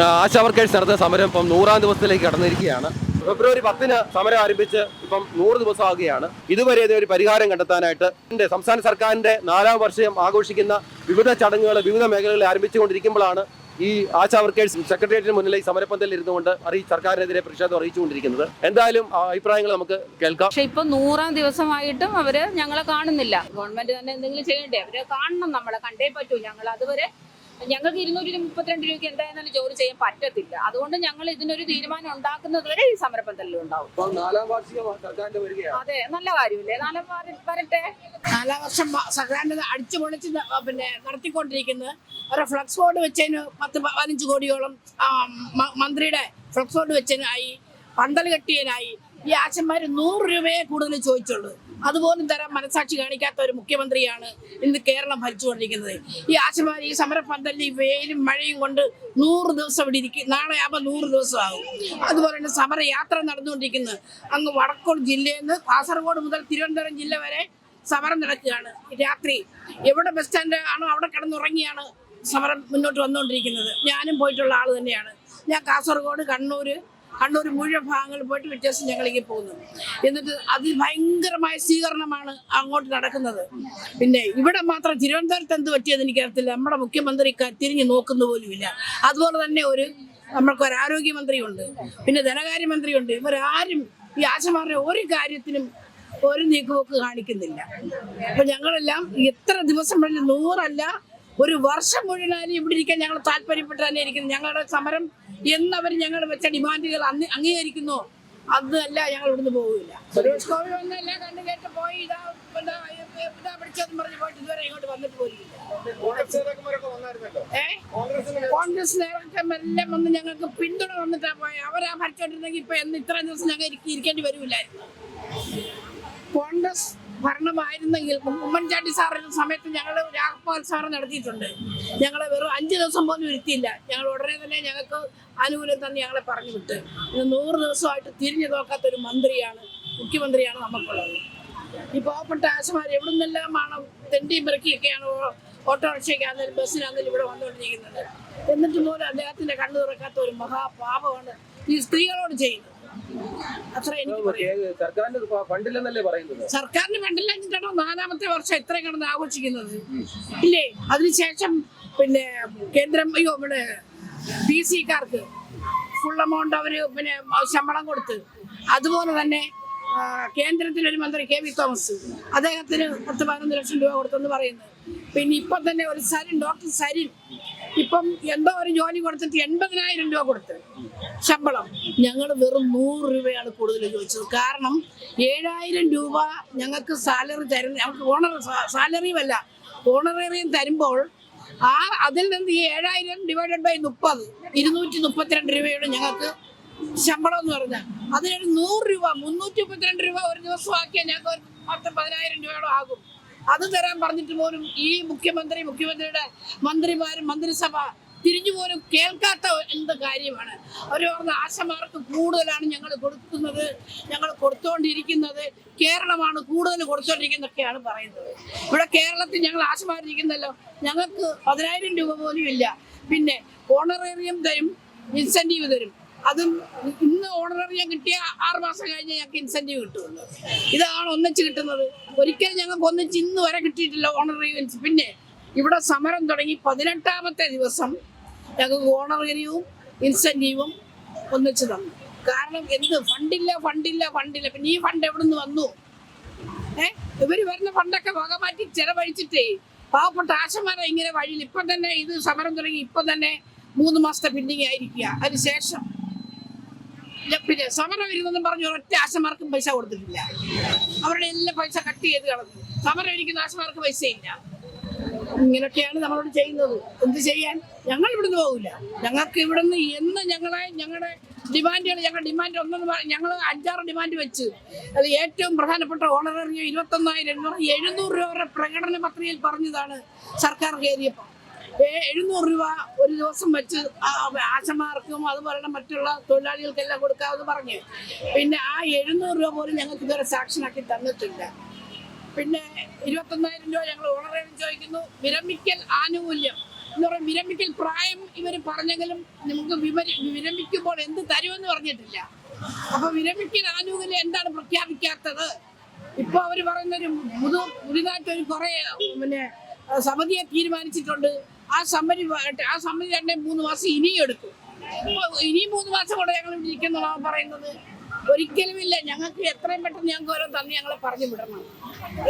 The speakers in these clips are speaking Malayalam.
ആശാ വർക്കേഴ്സ് നടത്തുന്ന സമരം ഇപ്പം നൂറാം ദിവസത്തിലേക്ക് കടന്നിരിക്കുകയാണ്. ഫെബ്രുവരി പത്തിന് സമരം ആരംഭിച്ച് ഇപ്പം നൂറ് ദിവസം ആകുകയാണ്. ഇതുവരെ ഒരു പരിഹാരം കണ്ടെത്താനായിട്ട് എന്റെ സംസ്ഥാന സർക്കാരിന്റെ നാലാം വർഷം ആഘോഷിക്കുന്ന വിവിധ ചടങ്ങുകൾ വിവിധ മേഖലകളിൽ ആരംഭിച്ചുകൊണ്ടിരിക്കുമ്പോഴാണ് ഈ ആശാ വർക്കേഴ്സ് സെക്രട്ടേറിയറ്റിന് മുന്നിൽ ഈ സമരപ്പന്തലിൽ ഇരുന്നുകൊണ്ട് അറിയി സർക്കാരിനെതിരെ പ്രതിഷേധം അറിയിച്ചുകൊണ്ടിരിക്കുന്നത്. എന്തായാലും അഭിപ്രായങ്ങൾ നമുക്ക് കേൾക്കാം. പക്ഷെ ഇപ്പൊ നൂറാം ദിവസമായിട്ടും അവർ ഞങ്ങളെ കാണുന്നില്ല. ഗവൺമെന്റ് തന്നെ എന്തെങ്കിലും ചെയ്യണ്ടേ? അവരെ കാണണം. നമ്മളെ കണ്ടേ പറ്റൂ. ഞങ്ങൾ അതുവരെ ഞങ്ങൾക്ക് ഇരുന്നൂറ്റി മുപ്പത്തിരണ്ട് രൂപയ്ക്ക് എന്തായാലും ജോലി ചെയ്യാൻ പറ്റത്തില്ല. അതുകൊണ്ട് ഞങ്ങൾ ഇതിനൊരു തീരുമാനം ഉണ്ടാക്കുന്നത് വരെ ഈ ഉണ്ടാവും. വാർഷികം സർക്കാരിന്റെ വരികയാണ്. അതെ നല്ല കാര്യമില്ലേ? നാലാം വരട്ടെ? നാലാം വർഷം സർക്കാരിന് സർക്കാരിന്റെ അടിച്ചു പൊളിച്ച് പിന്നെ നടത്തിക്കൊണ്ടിരിക്കുന്നത് ഒരു ഫ്ലക്സ് ബോർഡ് വെച്ചതിന് പത്ത് പതിനഞ്ച് കോടിയോളം മന്ത്രിയുടെ ഫ്ലക്സ് ബോർഡ് വെച്ചതിനായി പന്തൽ കെട്ടിയതിനായി ഈ ആശന്മാർ നൂറ് രൂപയെ കൂടുതൽ ചോദിച്ചുള്ളൂ. അതുപോലും തരാൻ മനസാക്ഷി കാണിക്കാത്ത ഒരു മുഖ്യമന്ത്രിയാണ് ഇന്ന് കേരളം ഭരിച്ചുകൊണ്ടിരിക്കുന്നത്. ഈ ഈ സമരപ്പന്തലിൽ ഈ വെയിലും മഴയും കൊണ്ട് നൂറ് ദിവസം ഇവിടെ ഇരിക്കും. നാളെ ആകുമ്പോൾ നൂറ് ദിവസമാകും. അതുപോലെ തന്നെ സമരയാത്ര നടന്നുകൊണ്ടിരിക്കുന്നത് അങ്ങ് വടക്കോട് ജില്ലയിൽ നിന്ന് കാസർഗോഡ് മുതൽ തിരുവനന്തപുരം ജില്ല വരെ സമരം നടക്കുകയാണ്. രാത്രി എവിടെ ബസ് സ്റ്റാൻഡ് ആണോ അവിടെ കിടന്നുറങ്ങിയാണ് സമരം മുന്നോട്ട് വന്നുകൊണ്ടിരിക്കുന്നത്. ഞാനും പോയിട്ടുള്ള ആൾ തന്നെയാണ്. ഞാൻ കാസർഗോഡ് കണ്ണൂര് കണ്ണൂർ മുഴുവൻ ഭാഗങ്ങളിൽ പോയിട്ട് വ്യത്യാസം ഞങ്ങളിങ്ങനെ പോകുന്നു. എന്നിട്ട് അതിഭയങ്കരമായ സ്വീകരണമാണ് അങ്ങോട്ട് നടക്കുന്നത്. പിന്നെ ഇവിടെ മാത്രം തിരുവനന്തപുരത്ത് എന്ത് പറ്റിയത് എനിക്കറിയത്തില്ല. നമ്മുടെ മുഖ്യമന്ത്രി തിരിഞ്ഞു നോക്കുന്ന പോലുമില്ല. അതുപോലെ തന്നെ ഒരു നമ്മൾക്ക് ഒരു ആരോഗ്യമന്ത്രിയുണ്ട്. പിന്നെ ധനകാര്യമന്ത്രിയുണ്ട്. ഇവരാരും ഈ ആശമാരുടെ ഒരു കാര്യത്തിനും ഒരു നീക്കുപോക്ക് കാണിക്കുന്നില്ല. അപ്പൊ ഞങ്ങളെല്ലാം എത്ര ദിവസം വേണ്ടി നൂറല്ല ഒരു വർഷം മുഴുവനായാലും ഇവിടെ ഇരിക്കാൻ ഞങ്ങൾ താല്പര്യപ്പെട്ട് തന്നെ ഇരിക്കുന്നു. ഞങ്ങളുടെ സമരം എന്നവർ ഞങ്ങൾ വെച്ച ഡിമാൻഡുകൾ അന്ന് അംഗീകരിക്കുന്നു. അതല്ല ഞങ്ങൾ ഇവിടുന്ന് പോകില്ല സുരേഷ് ഗോപി വന്നല്ല കണ്ടു കേട്ട് പോയി ഇതാ ഇതാ പിടിച്ചതെന്ന് പറഞ്ഞ് പോയിട്ട് ഇതുവരെ ഇങ്ങോട്ട് വന്നിട്ട് പോലില്ല ഏ? കോൺഗ്രസ് നേതാക്കന്മാരെല്ലാം വന്ന് ഞങ്ങൾക്ക് പിന്തുണ വന്നിട്ടാ പോയ. അവരാ ഭരിച്ചോണ്ടിരുന്നെങ്കിൽ ഇപ്പൊ എന്ന് ഇത്രയും ദിവസം ഞങ്ങൾ ഇരിക്കേണ്ടി വരൂലായിരുന്നു കോൺഗ്രസ് ഭരണമായിരുന്നെങ്കിൽ ഉമ്മൻചാണ്ടി സാറിന്റെ സമയത്ത് ഞങ്ങൾ രാഘപാൽ സാറ് നടത്തിയിട്ടുണ്ട്. ഞങ്ങളെ വെറും അഞ്ച് ദിവസം പോലും ഇരുത്തിയില്ല. ഞങ്ങൾ ഉടനെ തന്നെ ഞങ്ങൾക്ക് ആനുകൂല്യം തന്നെ ഞങ്ങളെ പറഞ്ഞു വിട്ട്. ഇത് നൂറ് ദിവസമായിട്ട് തിരിഞ്ഞു നോക്കാത്ത ഒരു മന്ത്രിയാണ് മുഖ്യമന്ത്രിയാണ് നമുക്കുള്ളത്. ഈ പാവപ്പെട്ട ആശമാർ എവിടെ നിന്നെല്ലാമാണ് തെണ്ടിയും പിറക്കിയൊക്കെയാണ് ഓട്ടോറിക്ഷയ്ക്കാണെങ്കിലും ബസ്സിനാണെങ്കിലും ഇവിടെ വന്നുകൊണ്ടിരിക്കുന്നത്. എന്നിട്ട് പോലും അദ്ദേഹത്തിന്റെ കണ്ണു തുറക്കാത്ത ഒരു മഹാപാപമാണ് ഈ സ്ത്രീകളോട് ചെയ്യുന്നത്. അത്ര എനിക്ക് സർക്കാരിന്റെ ഫണ്ടില്ലെന്നല്ലേ പറയുന്നത്? സർക്കാരിന് ഫണ്ടില്ലാഞ്ഞിട്ടാണോ നാലാമത്തെ വർഷം ഇത്രയും കിടന്ന് ആഘോഷിക്കുന്നത്? ഇല്ലേ? അതിനുശേഷം പിന്നെ കേന്ദ്രം അയ്യോ ഇവിടെ പി സിക്കാർക്ക് ഫുൾ എമൗണ്ട് അവർ പിന്നെ ശമ്പളം കൊടുത്ത്. അതുപോലെ തന്നെ കേന്ദ്രത്തിലെ ഒരു മന്ത്രി കെ വി തോമസ് അദ്ദേഹത്തിന് പത്ത് പതിനൊന്ന് ലക്ഷം രൂപ കൊടുത്തെന്ന് പറയുന്നത് പിന്നെ ഇപ്പൊ തന്നെ ഒരു സരിൻ ഡോക്ടർ സരിൻ ഇപ്പം എന്തോ ഒരു ജോലി കൊടുത്തിട്ട് എൺപതിനായിരം രൂപ കൊടുത്ത്. ശമ്പളം. ഞങ്ങൾ വെറും നൂറ് രൂപയാണ് കൂടുതൽ ചോദിച്ചത്. കാരണം ഏഴായിരം രൂപ ഞങ്ങൾക്ക് സാലറി തരുന്ന ഞങ്ങൾക്ക് ഓണർ സാലറിയുമല്ല ഓണറേറിയം തരുമ്പോൾ ആ അതിൽ നിന്ന് ഈ ഏഴായിരം ഡിവൈഡഡ് ബൈ മുപ്പത് ഇരുന്നൂറ്റി മുപ്പത്തിരണ്ട് രൂപയുടെ ഞങ്ങൾക്ക് ശമ്പളം എന്ന് പറഞ്ഞാൽ അതിനൊരു നൂറ് രൂപ മുന്നൂറ്റി മുപ്പത്തിരണ്ട് രൂപ ഒരു ദിവസം ആക്കിയാൽ ഞങ്ങൾക്ക് ഒരു പത്ത് പതിനായിരം രൂപയോളം ആകും. അത് തരാൻ പറഞ്ഞിട്ട് പോലും ഈ മുഖ്യമന്ത്രി മുഖ്യമന്ത്രിയുടെ മന്ത്രിമാരും മന്ത്രിസഭ തിരിഞ്ഞു പോലും കേൾക്കാത്ത എന്ത് കാര്യമാണ്? അവർ പറഞ്ഞ ആശമാർക്ക് കൂടുതലാണ് ഞങ്ങൾ കൊടുക്കുന്നത് ഞങ്ങൾ കൊടുത്തുകൊണ്ടിരിക്കുന്നത് കേരളമാണ് കൂടുതൽ കൊടുത്തുകൊണ്ടിരിക്കുന്നതൊക്കെയാണ് പറയുന്നത്. ഇവിടെ കേരളത്തിൽ ഞങ്ങൾ ആശമാരിരിക്കുന്നല്ലോ ഞങ്ങൾക്ക് പതിനായിരം രൂപ പോലും ഇല്ല. പിന്നെ ഓണറേറിയം തരും ഇൻസെന്റീവ് തരും. അതും ഇന്ന് ഓണറേറിയം കിട്ടിയ ആറ് മാസം കഴിഞ്ഞ് ഞങ്ങൾക്ക് ഇൻസെന്റീവ് കിട്ടുമല്ലോ ഇതാണ് ഒന്നിച്ച് കിട്ടുന്നത്. ഒരിക്കലും ഞങ്ങൾക്ക് ഒന്നും ഇന്ന് വരെ കിട്ടിയിട്ടില്ല ഓണറേറിയം പിന്നെ ഇവിടെ സമരം തുടങ്ങി പതിനെട്ടാമത്തെ ദിവസം ഞങ്ങൾക്ക് ഓണറേറിയവും ഇൻസെന്റീവും ഒന്നിച്ച് തന്നു. കാരണം എന്ത്? ഫണ്ടില്ല ഫണ്ടില്ല ഫണ്ടില്ല. പിന്നെ ഈ ഫണ്ട് എവിടെ നിന്ന് വന്നു? ഏ? ഇവർ വരുന്ന ഫണ്ടൊക്കെ വക മാറ്റി ചെലവഴിച്ചിട്ടേ പാവപ്പെട്ട ആശമാരെ ഇങ്ങനെ വഴിയിൽ ഇപ്പം തന്നെ ഇത് സമരം തുടങ്ങി ഇപ്പം തന്നെ മൂന്ന് മാസത്തെ പിന്നിങ് ആയിരിക്കുക. അതിനുശേഷം ഇല്ല, പിന്നെ സമരം ഇരുന്നെന്നും പറഞ്ഞു ഒരൊറ്റ ആശമാർക്കും പൈസ കൊടുത്തിട്ടില്ല. അവരുടെ എല്ലാം പൈസ കട്ട് ചെയ്ത് കളഞ്ഞു. സമരം ഇരിക്കുന്ന ആശമാർക്ക് പൈസയില്ല. ഇങ്ങനൊക്കെയാണ് നമ്മളോട് ചെയ്യുന്നത്. എന്ത് ചെയ്യാൻ? ഞങ്ങൾ ഇവിടുന്ന് പോകില്ല ഞങ്ങൾക്ക് ഇവിടുന്ന് എന്ന് ഞങ്ങളെ ഞങ്ങളുടെ ഡിമാൻഡുകൾ ഞങ്ങളുടെ ഡിമാൻഡ് ഒന്നെന്ന് ഞങ്ങൾ അഞ്ചാറ് ഡിമാൻഡ് വെച്ച് അത് ഏറ്റവും പ്രധാനപ്പെട്ട ഓണറേറിയ ഇരുപത്തൊന്നായിരം എഴുന്നൂറ് രൂപ പ്രകടന പത്രികയിൽ പറഞ്ഞതാണ് സർക്കാർ കയറിയപ്പോൾ. എഴുന്നൂറ് രൂപ ഒരു ദിവസം വെച്ച് ആശമാർക്കും അതുപോലെ മറ്റുള്ള തൊഴിലാളികൾക്കെല്ലാം കൊടുക്കാമെന്ന് പറഞ്ഞ്. പിന്നെ ആ എഴുന്നൂറ് രൂപ പോലും ഞങ്ങൾക്ക് ഇതുവരെ സാക്ഷനാക്കി തന്നിട്ടില്ല. പിന്നെ ഇരുപത്തൊന്നായിരം രൂപ ഞങ്ങൾ ഓണറേറിയം ചോദിക്കുന്നു. വിരമിക്കൽ ആനുകൂല്യം. എന്ന് പറയുന്നത് വിരമിക്കൽ പ്രായം ഇവർ പറഞ്ഞെങ്കിലും നമുക്ക് വിമരി വിരമിക്കുമ്പോൾ എന്ത് തരുമെന്ന് പറഞ്ഞിട്ടില്ല. അപ്പൊ വിരമിക്കൽ ആനുകൂല്യം എന്താണ് പ്രഖ്യാപിക്കാത്തത്? ഇപ്പൊ അവർ പറയുന്ന ഒരു പുതു പുതിയതായിട്ടൊരു കുറെ പിന്നെ സമിതിയെ തീരുമാനിച്ചിട്ടുണ്ട്. ആ സമ്മതി ആ സമ്മതി തന്നെ മൂന്ന് മാസം ഇനിയും എടുക്കും. ഇനിയും മൂന്ന് മാസം കൂടെ ഞങ്ങൾ ഇവിടെ ഇരിക്കുന്നതാണ് പറയുന്നത്. ഒരിക്കലുമില്ല. ഞങ്ങൾക്ക് എത്രയും പെട്ടെന്ന് ഞങ്ങൾക്ക് ഓരോ തന്നെ ഞങ്ങളെ പറഞ്ഞു വിടണം.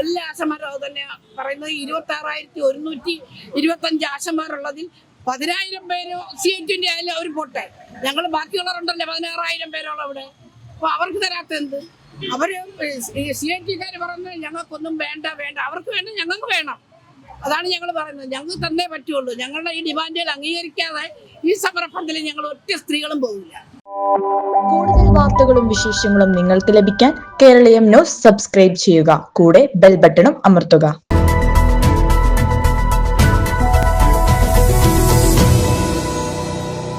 എല്ലാ ആശമാരും അത് തന്നെ പറയുന്നത്. ഇരുപത്തി ആറായിരത്തി ഒരുന്നൂറ്റി ഇരുപത്തി അഞ്ച് ആശമാരുള്ളതിൽ പതിനായിരം പേര് സി ടിന്റെ ആയാലും അവർ പോട്ടെ. ഞങ്ങൾ ബാക്കിയുള്ളവരുണ്ടല്ലേ പതിനാറായിരം പേരോളം അവിടെ? അപ്പൊ അവർക്ക് തരാത്ത എന്ത്? അവർ സി ഐ ടിക്കാർ പറയുന്നത് ഞങ്ങൾക്കൊന്നും വേണ്ട വേണ്ട. അവർക്ക് വേണ്ട ഞങ്ങൾക്ക് വേണം. അതാണ് ഞങ്ങൾ പറയുന്നത്. ഞങ്ങൾക്ക് തന്നേ പറ്റുള്ളൂ. ഞങ്ങളുടെ ഈ ഡിമാൻഡുകൾ അംഗീകരിക്കാതെ ഈ സമരഫണ്ടിൽ ഞങ്ങൾ ഒറ്റ സ്ത്രീകളും പോകില്ല കൂടുതൽ വാർത്തകളും വിശേഷങ്ങളും നിങ്ങൾക്ക് ലഭിക്കാൻ കേരളീയം ന്യൂസ് സബ്സ്ക്രൈബ് ചെയ്യുക. കൂടെ ബെൽ ബട്ടണും അമർത്തുക.